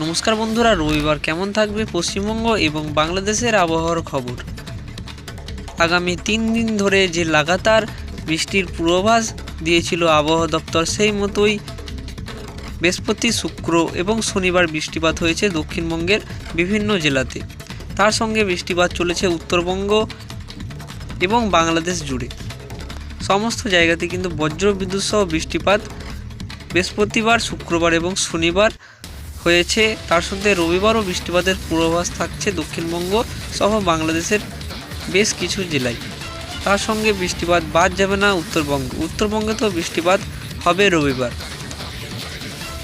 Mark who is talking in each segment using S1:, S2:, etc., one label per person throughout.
S1: নমস্কার বন্ধুরা রবিবার কেমন থাকবে পশ্চিমবঙ্গ এবং বাংলাদেশের আবহাওয়ার খবর আগামী তিন দিন ধরে যে লাগাতার বৃষ্টির পূর্বাভাস দিয়েছিল আবহাওয়া দপ্তর সেই মতোই বৃহস্পতি শুক্র এবং শনিবার বৃষ্টিপাত হয়েছে দক্ষিণবঙ্গের বিভিন্ন জেলাতে তার সঙ্গে বৃষ্টিপাত চলেছে উত্তরবঙ্গ এবং বাংলাদেশ জুড়ে সমস্ত জায়গাতে কিন্তু বজ্রবিদ্যুৎ সহ বৃষ্টিপাত বৃহস্পতিবার শুক্রবার এবং শনিবার হয়েছে তার সঙ্গে রবিবারও বৃষ্টিপাতের পূর্বাভাস থাকছে দক্ষিণবঙ্গ সহ বাংলাদেশের বেশ কিছু জেলায় তার সঙ্গে বৃষ্টিপাত বাদ যাবে না উত্তরবঙ্গ উত্তরবঙ্গে তো বৃষ্টিপাত হবে রবিবার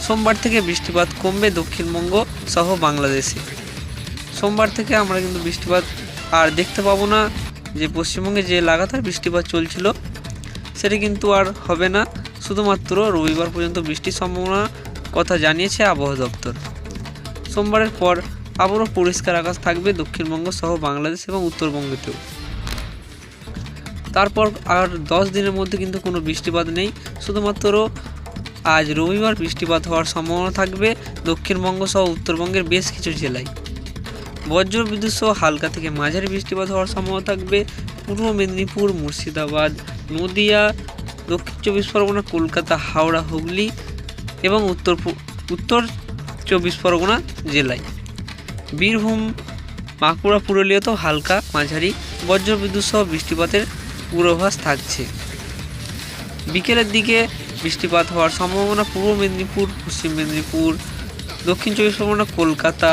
S1: সোমবার থেকে বৃষ্টিপাত কমবে দক্ষিণবঙ্গ সহ বাংলাদেশে সোমবার থেকে আমরা কিন্তু বৃষ্টিপাত আর দেখতে পাবো না যে পশ্চিমবঙ্গে যে লাগাতার বৃষ্টিপাত চলছিল সেটা কিন্তু আর হবে না শুধুমাত্র রবিবার পর্যন্ত বৃষ্টির সম্ভাবনা কথা জানিয়েছে আবহাওয়া দপ্তর সোমবারের পর আবারও পরিষ্কার আকাশ থাকবে দক্ষিণবঙ্গ সহ বাংলাদেশ এবং উত্তরবঙ্গেতেও তারপর আর দশ দিনের মধ্যে কিন্তু কোনো বৃষ্টিপাত নেই শুধুমাত্র আজ রবিবার বৃষ্টিপাত হওয়ার সম্ভাবনা থাকবে দক্ষিণবঙ্গ সহ উত্তরবঙ্গের বেশ কিছু জেলায় বজ্র বিদ্যুৎ সহ হালকা থেকে মাঝারি বৃষ্টিপাত হওয়ার সম্ভাবনা থাকবে পূর্ব মেদিনীপুর মুর্শিদাবাদ নদিয়া দক্ষিণ চব্বিশ পরগনা কলকাতা হাওড়া হুগলি এবং উত্তর উত্তর চব্বিশ পরগনা জেলায় বীরভূম বাঁকুড়া পুরুলিয়াতেও হালকা মাঝারি বজ্রবিদ্যুৎ সহ বৃষ্টিপাতের পূর্বাভাস থাকছে বিকেলের দিকে বৃষ্টিপাত হওয়ার সম্ভাবনা পূর্ব মেদিনীপুর পশ্চিম মেদিনীপুর দক্ষিণ চব্বিশ পরগনা কলকাতা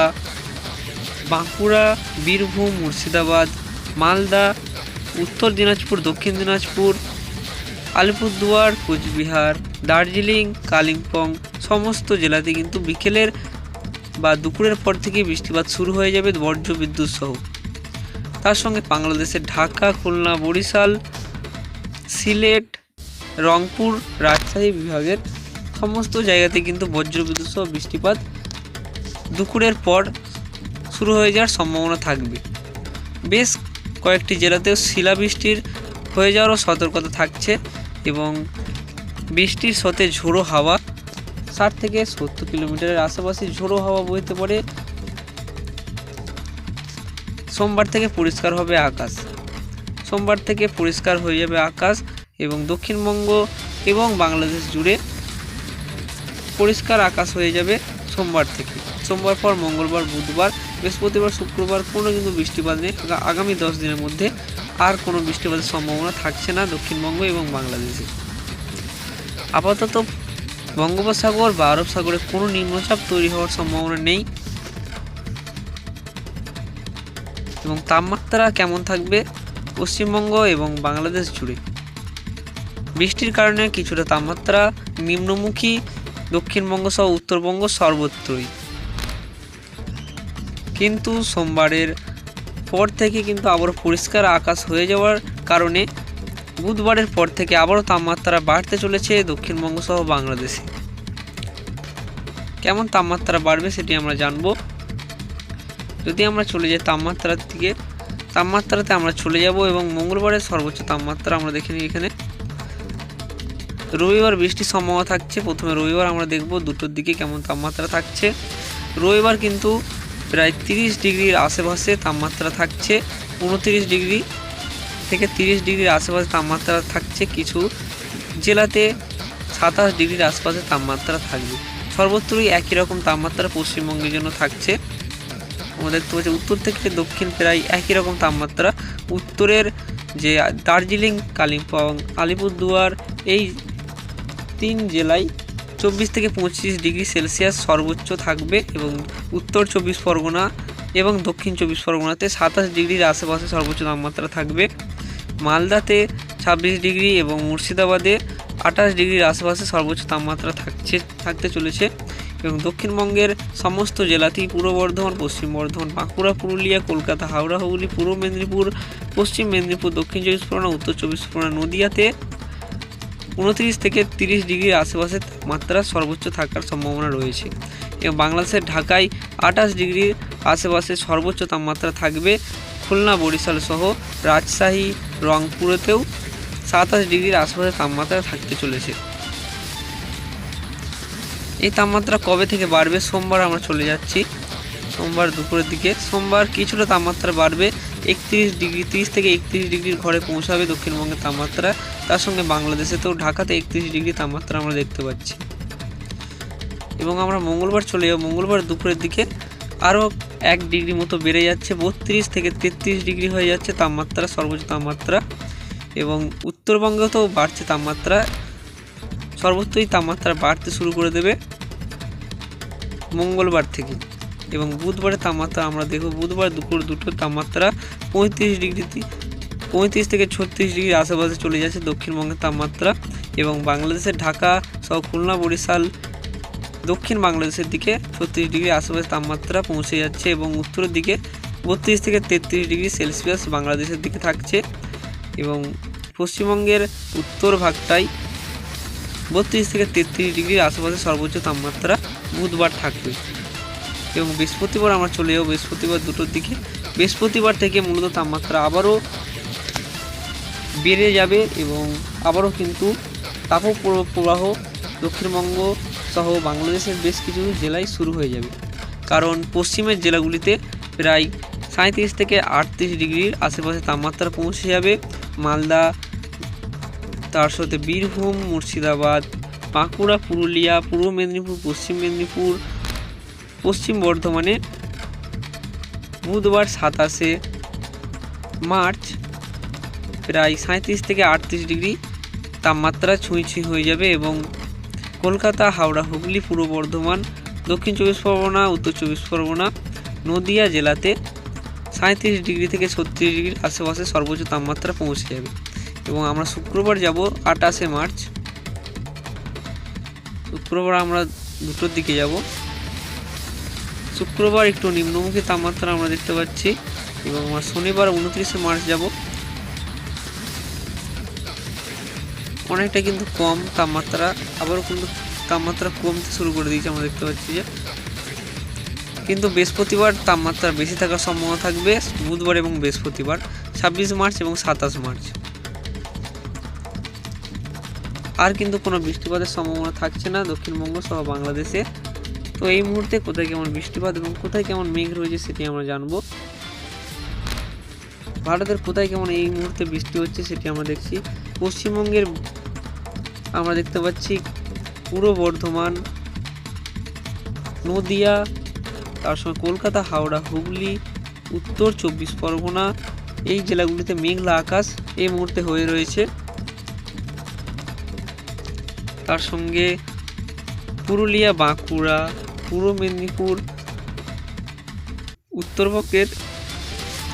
S1: বাঁকুড়া বীরভূম মুর্শিদাবাদ মালদা উত্তর দিনাজপুর দক্ষিণ দিনাজপুর আলিপুরদুয়ার কোচবিহার দার্জিলিং কালিম্পং সমস্ত জেলাতে কিন্তু বিকেলের বা দুপুরের পর থেকে বৃষ্টিপাত শুরু হয়ে যাবে বর্জ্য বিদ্যুৎ সহ তার সঙ্গে বাংলাদেশের ঢাকা খুলনা বরিশাল সিলেট রংপুর রাজশাহী বিভাগের সমস্ত জায়গাতে কিন্তু বজ্রবিদ্যুৎ সহ বৃষ্টিপাত দুপুরের পর শুরু হয়ে যাওয়ার সম্ভাবনা থাকবে বেশ কয়েকটি জেলাতেও শিলাবৃষ্টির হয়ে যাওয়ারও সতর্কতা থাকছে এবং বৃষ্টির সাথে ঝোড়ো হাওয়া ষাট থেকে সত্তর কিলোমিটারের আশেপাশে ঝোড়ো হাওয়া বইতে পারে সোমবার থেকে পরিষ্কার হবে আকাশ সোমবার থেকে পরিষ্কার হয়ে যাবে আকাশ এবং দক্ষিণবঙ্গ এবং বাংলাদেশ জুড়ে পরিষ্কার আকাশ হয়ে যাবে সোমবার থেকে সোমবার পর মঙ্গলবার বুধবার বৃহস্পতিবার শুক্রবার কোনো কিন্তু বৃষ্টিপাত নেই আগামী দশ দিনের মধ্যে আর কোনো বৃষ্টিপাতের সম্ভাবনা থাকছে না দক্ষিণবঙ্গ এবং বাংলাদেশে আপাতত বঙ্গোপসাগর বা আরব সাগরে কোনো নিম্নচাপ তৈরি হওয়ার সম্ভাবনা নেই এবং তাপমাত্রা কেমন থাকবে পশ্চিমবঙ্গ এবং বাংলাদেশ জুড়ে বৃষ্টির কারণে কিছুটা তাপমাত্রা নিম্নমুখী দক্ষিণবঙ্গ সহ উত্তরবঙ্গ সর্বত্রই কিন্তু সোমবারের পর থেকে কিন্তু আবারও পরিষ্কার আকাশ হয়ে যাওয়ার কারণে বুধবারের পর থেকে আবারও তাপমাত্রা বাড়তে চলেছে দক্ষিণবঙ্গ সহ বাংলাদেশে কেমন তাপমাত্রা বাড়বে সেটি আমরা জানব যদি আমরা চলে যাই তাপমাত্রার দিকে তাপমাত্রাতে আমরা চলে যাব এবং মঙ্গলবারের সর্বোচ্চ তাপমাত্রা আমরা দেখে নিই এখানে রবিবার বৃষ্টির সম্ভাবনা থাকছে প্রথমে রবিবার আমরা দেখব দুটোর দিকে কেমন তাপমাত্রা থাকছে রবিবার কিন্তু প্রায় তিরিশ ডিগ্রির আশেপাশে তাপমাত্রা থাকছে উনত্রিশ ডিগ্রি থেকে তিরিশ ডিগ্রির আশেপাশে তাপমাত্রা থাকছে কিছু জেলাতে সাতাশ ডিগ্রির আশেপাশে তাপমাত্রা থাকবে সর্বত্রই একই রকম তাপমাত্রা পশ্চিমবঙ্গের জন্য থাকছে আমাদের তো হচ্ছে উত্তর থেকে দক্ষিণ প্রায় একই রকম তাপমাত্রা উত্তরের যে দার্জিলিং কালিম্পং আলিপুরদুয়ার এই তিন জেলায় চব্বিশ থেকে পঁচিশ ডিগ্রি সেলসিয়াস সর্বোচ্চ থাকবে এবং উত্তর চব্বিশ পরগনা এবং দক্ষিণ চব্বিশ পরগনাতে সাতাশ ডিগ্রির আশেপাশে সর্বোচ্চ তাপমাত্রা থাকবে মালদাতে ছাব্বিশ ডিগ্রি এবং মুর্শিদাবাদে আঠাশ ডিগ্রির আশেপাশে সর্বোচ্চ তাপমাত্রা থাকছে থাকতে চলেছে এবং দক্ষিণবঙ্গের সমস্ত জেলাতেই পূর্ব বর্ধমান পশ্চিম বর্ধমান বাঁকুড়া পুরুলিয়া কলকাতা হাওড়া হুগলি পূর্ব মেদিনীপুর পশ্চিম মেদিনীপুর দক্ষিণ চব্বিশ পরগনা উত্তর চব্বিশ পরগনা নদিয়াতে উনত্রিশ থেকে তিরিশ ডিগ্রির আশেপাশে তাপমাত্রা সর্বোচ্চ থাকার সম্ভাবনা রয়েছে এবং বাংলাদেশের ঢাকায় আঠাশ ডিগ্রির আশেপাশে সর্বোচ্চ তাপমাত্রা থাকবে খুলনা বরিশাল সহ রাজশাহী রংপুরেতেও সাতাশ ডিগ্রির আশেপাশে তাপমাত্রা থাকতে চলেছে এই তাপমাত্রা কবে থেকে বাড়বে সোমবার আমরা চলে যাচ্ছি সোমবার দুপুরের দিকে সোমবার কিছুটা তাপমাত্রা বাড়বে একত্রিশ ডিগ্রি তিরিশ থেকে একত্রিশ ডিগ্রির ঘরে পৌঁছাবে দক্ষিণবঙ্গের তাপমাত্রা তার সঙ্গে বাংলাদেশে তো ঢাকাতে একত্রিশ ডিগ্রি তাপমাত্রা আমরা দেখতে পাচ্ছি এবং আমরা মঙ্গলবার চলে যাব মঙ্গলবার দুপুরের দিকে আরও এক ডিগ্রি মতো বেড়ে যাচ্ছে বত্রিশ থেকে তেত্রিশ ডিগ্রি হয়ে যাচ্ছে তাপমাত্রা সর্বোচ্চ তাপমাত্রা এবং উত্তরবঙ্গেও তো বাড়ছে তাপমাত্রা সর্বত্রই তাপমাত্রা বাড়তে শুরু করে দেবে মঙ্গলবার থেকে এবং বুধবারের তাপমাত্রা আমরা দেখব বুধবার দুপুর দুটোর তাপমাত্রা পঁয়ত্রিশ ডিগ্রিতে পঁয়ত্রিশ থেকে ছত্রিশ ডিগ্রি আশেপাশে চলে যাচ্ছে দক্ষিণবঙ্গের তাপমাত্রা এবং বাংলাদেশের ঢাকা সহ খুলনা বরিশাল দক্ষিণ বাংলাদেশের দিকে ছত্রিশ ডিগ্রি আশেপাশে তাপমাত্রা পৌঁছে যাচ্ছে এবং উত্তরের দিকে বত্রিশ থেকে তেত্রিশ ডিগ্রি সেলসিয়াস বাংলাদেশের দিকে থাকছে এবং পশ্চিমবঙ্গের উত্তর ভাগটাই বত্রিশ থেকে তেত্রিশ ডিগ্রির আশেপাশে সর্বোচ্চ তাপমাত্রা বুধবার থাকবে এবং বৃহস্পতিবার আমরা চলে যাবো বৃহস্পতিবার দুটোর দিকে বৃহস্পতিবার থেকে মূলত তাপমাত্রা আবারও বেড়ে যাবে এবং আবারও কিন্তু তাপ প্রবাহ দক্ষিণবঙ্গ সহ বাংলাদেশের বেশ কিছু জেলায় শুরু হয়ে যাবে কারণ পশ্চিমের জেলাগুলিতে প্রায় সাঁত্রিশ থেকে আটত্রিশ ডিগ্রির আশেপাশে তাপমাত্রা পৌঁছে যাবে মালদা তার সাথে বীরভূম মুর্শিদাবাদ বাঁকুড়া পুরুলিয়া পূর্ব মেদিনীপুর পশ্চিম মেদিনীপুর পশ্চিম বর্ধমানে বুধবার সাতাশে মার্চ প্রায় সাঁত্রিশ থেকে আটত্রিশ ডিগ্রি তাপমাত্রা ছুঁই ছুঁই হয়ে যাবে এবং কলকাতা হাওড়া হুগলি পূর্ব বর্ধমান দক্ষিণ চব্বিশ পরগনা উত্তর চব্বিশ পরগনা নদিয়া জেলাতে সাঁত্রিশ ডিগ্রি থেকে ছত্রিশ ডিগ্রির আশেপাশে সর্বোচ্চ তাপমাত্রা পৌঁছে যাবে এবং আমরা শুক্রবার যাব আটাশে মার্চ শুক্রবার আমরা দুটোর দিকে যাব শুক্রবার একটু নিম্নমুখী তাপমাত্রা আমরা দেখতে পাচ্ছি এবং আমরা শনিবার উনত্রিশে মার্চ যাব অনেকটা কিন্তু কম তাপমাত্রা আবারও কিন্তু তাপমাত্রা কমতে শুরু করে দিয়েছে আমরা দেখতে পাচ্ছি যে কিন্তু বৃহস্পতিবার তাপমাত্রা বেশি থাকার সম্ভাবনা থাকবে বুধবার এবং বৃহস্পতিবার ছাব্বিশ মার্চ এবং সাতাশ মার্চ আর কিন্তু কোনো বৃষ্টিপাতের সম্ভাবনা থাকছে না দক্ষিণবঙ্গ সহ বাংলাদেশে তো এই মুহূর্তে কোথায় কেমন বৃষ্টিপাত এবং কোথায় কেমন মেঘ রয়েছে সেটি আমরা জানবো ভারতের কোথায় কেমন এই মুহূর্তে বৃষ্টি হচ্ছে সেটি আমরা দেখছি পশ্চিমবঙ্গের আমরা দেখতে পাচ্ছি পুরো বর্ধমান নদিয়া তার সঙ্গে কলকাতা হাওড়া হুগলি উত্তর চব্বিশ পরগনা এই জেলাগুলিতে মেঘলা আকাশ এই মুহূর্তে হয়ে রয়েছে তার সঙ্গে পুরুলিয়া বাঁকুড়া পূর্ব মেদিনীপুর উত্তরবঙ্গের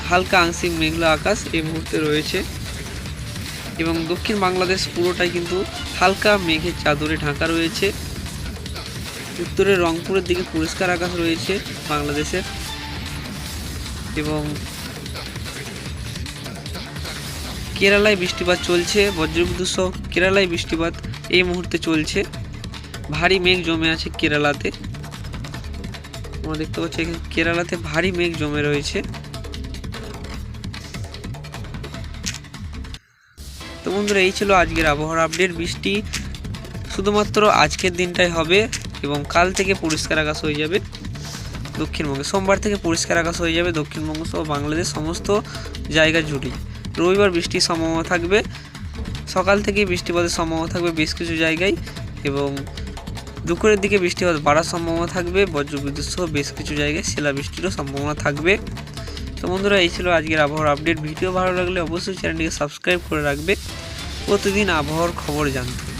S1: হালকা আংশিক মেঘলা আকাশ এই মুহূর্তে রয়েছে এবং দক্ষিণ বাংলাদেশ পুরোটাই কিন্তু হালকা মেঘের চাদরে ঢাকা রয়েছে উত্তরে রংপুরের দিকে পরিষ্কার আকাশ রয়েছে বাংলাদেশের এবং কেরালায় বৃষ্টিপাত চলছে বজ্রবিদ্যুৎ সহ কেরালায় বৃষ্টিপাত এই মুহূর্তে চলছে ভারী মেঘ জমে আছে কেরালাতে তোমরা দেখতে পাচ্ছ কেরালাতে ভারী মেঘ জমে রয়েছে তো বন্ধুরা এই ছিল আজকের আবহাওয়ার আপডেট বৃষ্টি শুধুমাত্র আজকের দিনটাই হবে এবং কাল থেকে পরিষ্কার আকাশ হয়ে যাবে দক্ষিণবঙ্গে সোমবার থেকে পরিষ্কার আকাশ হয়ে যাবে দক্ষিণবঙ্গ সহ বাংলাদেশ সমস্ত জায়গা জুড়ে রবিবার বৃষ্টির সম্ভাবনা থাকবে সকাল থেকে বৃষ্টিপাতের সম্ভাবনা থাকবে বেশ কিছু জায়গায় এবং দুপুরের দিকে বৃষ্টিপাত বাড়ার সম্ভাবনা থাকবে বজ্রবিদ্যুৎ সহ বেশ কিছু জায়গায় শিলাবৃষ্টিরও সম্ভাবনা থাকবে তো বন্ধুরা এই ছিল আজকের আবহাওয়ার আপডেট ভিডিও ভালো লাগলে অবশ্যই চ্যানেলটিকে সাবস্ক্রাইব করে রাখবে প্রতিদিন আবহাওয়ার খবর জানতে